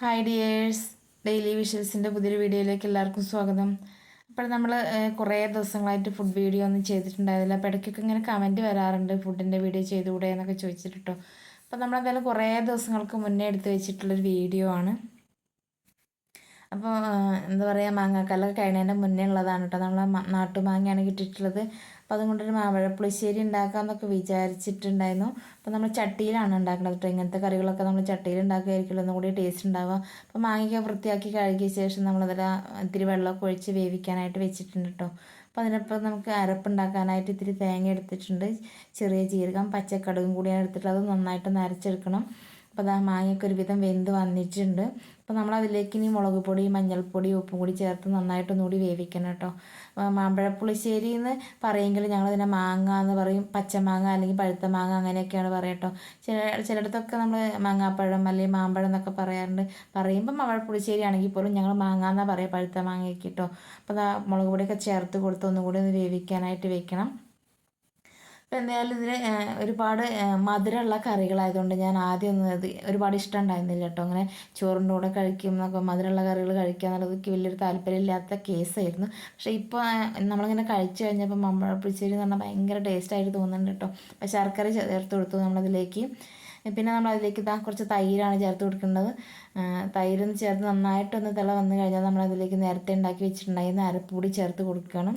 Hi dears daily വിഷ്വൽസിന്റെ പുതിയൊരു വീഡിയോയിലേക്ക് എല്ലാവർക്കും സ്വാഗതം. അപ്പോൾ നമ്മൾ കുറേ ദിവസങ്ങളായിട്ട് ഫുഡ് വീഡിയോ ഒന്നും ചെയ്തിട്ടുണ്ടായിരുന്നില്ല. അപ്പോൾ ഇടയ്ക്കൊക്കെ ഇങ്ങനെ കമന്റ് വരാറുണ്ട് ഫുഡിന്റെ വീഡിയോ ചെയ്തുകൂടെ? എന്നൊക്കെ ചോദിച്ചിട്ടോ അപ്പോൾ നമ്മളെന്തായാലും കുറേ ദിവസങ്ങൾക്ക് മുന്നേ എടുത്ത് വെച്ചിട്ടുള്ളൊരു വീഡിയോ ആണ്. അപ്പോൾ എന്താ പറയുക മാങ്ങാക്കാലൊക്കെ കഴിഞ്ഞതിന്റെ മുന്നേ ഉള്ളതാണ് കേട്ടോ നമ്മളെ നാട്ടുമാങ്ങയാണ് കിട്ടിയിട്ടുള്ളത്. അപ്പോൾ അതുകൊണ്ടൊരു മാമ്പഴ പുളിശ്ശേരി ഉണ്ടാക്കാമെന്നൊക്കെ വിചാരിച്ചിട്ടുണ്ടായിരുന്നു. അപ്പോൾ നമ്മൾ ചട്ടിയിലാണ് ഉണ്ടാക്കുന്നത് കേട്ടോ ഇങ്ങനത്തെ കറികളൊക്കെ നമ്മൾ ചട്ടിയിൽ ഉണ്ടാക്കുകയായിരിക്കുമല്ലോ ഒന്നും കൂടി ടേസ്റ്റ് ഉണ്ടാവുക അപ്പോൾ മാങ്ങയൊക്കെ വൃത്തിയാക്കി കഴുകിയ ശേഷം നമ്മളതിൽ ഇത്തിരി വെള്ളമൊക്കെ ഒഴിച്ച് വേവിക്കാനായിട്ട് വെച്ചിട്ടുണ്ട് കേട്ടോ അപ്പോൾ അതിനൊപ്പം നമുക്ക് അരപ്പുണ്ടാക്കാനായിട്ട് ഇത്തിരി തേങ്ങ എടുത്തിട്ടുണ്ട്. ചെറിയ ജീരകം പച്ചക്കടുകും കൂടിയാണ് എടുത്തിട്ടുള്ളത്. നന്നായിട്ട് നന്നായിട്ടൊന്ന് അരച്ചെടുക്കണം. അപ്പോൾ അതാ മാങ്ങയൊക്കെ ഒരുവിധം വെന്ത് വന്നിട്ടുണ്ട്. അപ്പോൾ നമ്മൾ അതിലേക്ക് ഇനി മുളക് പൊടി മഞ്ഞൾപ്പൊടി ഉപ്പും കൂടി ചേർത്ത് നന്നായിട്ടൊന്നുകൂടി വേവിക്കണം കേട്ടോ. മാമ്പഴപ്പുളിശ്ശേരി എന്ന് പറയുമെങ്കിൽ ഞങ്ങളതിനെ മാങ്ങ എന്ന് പറയും. പച്ചമാങ്ങ അല്ലെങ്കിൽ പഴുത്ത മാങ്ങ അങ്ങനെയൊക്കെയാണ് പറയുക കേട്ടോ. ചില ചിലയിടത്തൊക്കെ നമ്മൾ മാങ്ങാപ്പഴം അല്ലെങ്കിൽ മാമ്പഴം എന്നൊക്കെ പറയാറുണ്ട്. പറയുമ്പോൾ മാമ്പഴപ്പുളിശ്ശേരി ആണെങ്കിൽ പോലും ഞങ്ങൾ മാങ്ങ എന്നാണ് പറയുക പഴുത്ത മാങ്ങയൊക്കെ കേട്ടോ. അപ്പോൾ മുളക് പൊടിയൊക്കെ ചേർത്ത് കൊടുത്ത് ഒന്നുകൂടി ഒന്ന് വേവിക്കാനായിട്ട് വെക്കണം. അപ്പോൾ എന്തായാലും ഇതിന് ഒരുപാട് മധുരമുള്ള കറികളായതുകൊണ്ട് ഞാൻ ആദ്യം ഒന്നും അത് ഒരുപാട് ഇഷ്ടം ഉണ്ടായിരുന്നില്ല കേട്ടോ. അങ്ങനെ ചോറിന്റെ കൂടെ കഴിക്കും എന്നൊക്കെ മധുരമുള്ള കറികൾ കഴിക്കുക എന്നുള്ളത് എനിക്ക് വലിയൊരു താല്പര്യമില്ലാത്ത കേസായിരുന്നു. പക്ഷേ ഇപ്പോൾ നമ്മളിങ്ങനെ കഴിച്ചു കഴിഞ്ഞപ്പോൾ മമ്പഴ പിടിച്ചേരി എന്ന് പറഞ്ഞാൽ ഭയങ്കര ടേസ്റ്റായിട്ട് തോന്നുന്നുണ്ട് കേട്ടോ. അപ്പോൾ ശർക്കര ചേർത്ത് കൊടുത്തു നമ്മളതിലേക്ക്. പിന്നെ നമ്മൾ അതിലേക്ക് ഇതാ കുറച്ച് തൈരാണ് ചേർത്ത് കൊടുക്കേണ്ടത്. തൈരൊന്ന് ചേർത്ത് നന്നായിട്ടൊന്ന് തിള വന്നു കഴിഞ്ഞാൽ നമ്മളതിലേക്ക് നേരത്തെ ഉണ്ടാക്കി വെച്ചിട്ടുണ്ടായിരുന്ന അരപ്പൂടി ചേർത്ത് കൊടുക്കണം.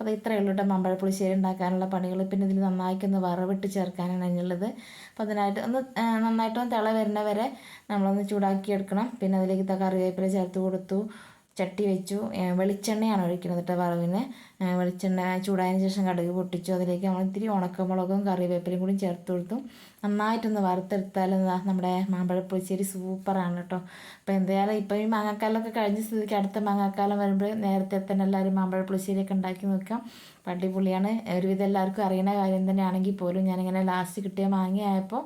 അപ്പോൾ ഇത്രയേ ഉള്ളൂ കേട്ടോ. മമ്പഴപ്പുളിശ്ശേരി ഉണ്ടാക്കാനുള്ള പണികൾ പിന്നെ ഇതിൽ നന്നായിട്ടൊന്ന് വറവിട്ട് ചേർക്കാനാണ് അതിനുള്ളത് അപ്പോൾ അതിനായിട്ട് ഒന്ന് നന്നായിട്ടൊന്ന് തിള വരുന്ന വരെ നമ്മളൊന്ന് ചൂടാക്കി എടുക്കണം പിന്നെ അതിലേക്ക് കറിവേപ്പില ചേർത്ത് കൊടുത്തു. ചട്ടി വെച്ചു. വെളിച്ചെണ്ണയാണ് ഒഴിക്കുന്നത് കേട്ടോ വറവിന്. വെളിച്ചെണ്ണ ചൂടായതിന് ശേഷം കടുക് പൊട്ടിച്ചു. അതിലേക്ക് നമ്മൾ ഇത്തിരി ഉണക്കമുളകും കറിവേപ്പിലയും കൂടി ചേർത്ത് കൊടുത്തു. നന്നായിട്ടൊന്ന് വറുത്തെടുത്താൽ നമ്മുടെ മാമ്പഴപ്പുളിശ്ശേരി സൂപ്പറാണ് കേട്ടോ. അപ്പോൾ എന്തായാലും ഇപ്പോൾ ഈ മാങ്ങാക്കാലമൊക്കെ കഴിഞ്ഞ സ്ഥിതിക്ക് അടുത്ത മാങ്ങാക്കാലം വരുമ്പോൾ നേരത്തെ തന്നെ എല്ലാവരും മാമ്പഴപ്പുളിശ്ശേരിയൊക്കെ ഉണ്ടാക്കി നോക്കാം. അടിപൊളിയാണ്. ഒരുവിധം എല്ലാവർക്കും അറിയുന്ന കാര്യം തന്നെയാണെങ്കിൽ പോലും ഞാനിങ്ങനെ ലാസ്റ്റ് കിട്ടിയ മാങ്ങയായപ്പോൾ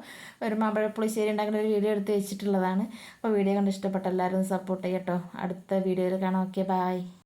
ഒരു മാമ്പഴപ്പുളിശ്ശേരി ഉണ്ടാക്കുന്ന ഒരു വീഡിയോ എടുത്ത് വെച്ചിട്ടുള്ളതാണ്. അപ്പോൾ വീഡിയോ കണ്ട് ഇഷ്ടപ്പെട്ട എല്ലാവരും സപ്പോർട്ട് ചെയ്യട്ടോ അടുത്ത വീഡിയോയിൽ കാണാം. Okay bye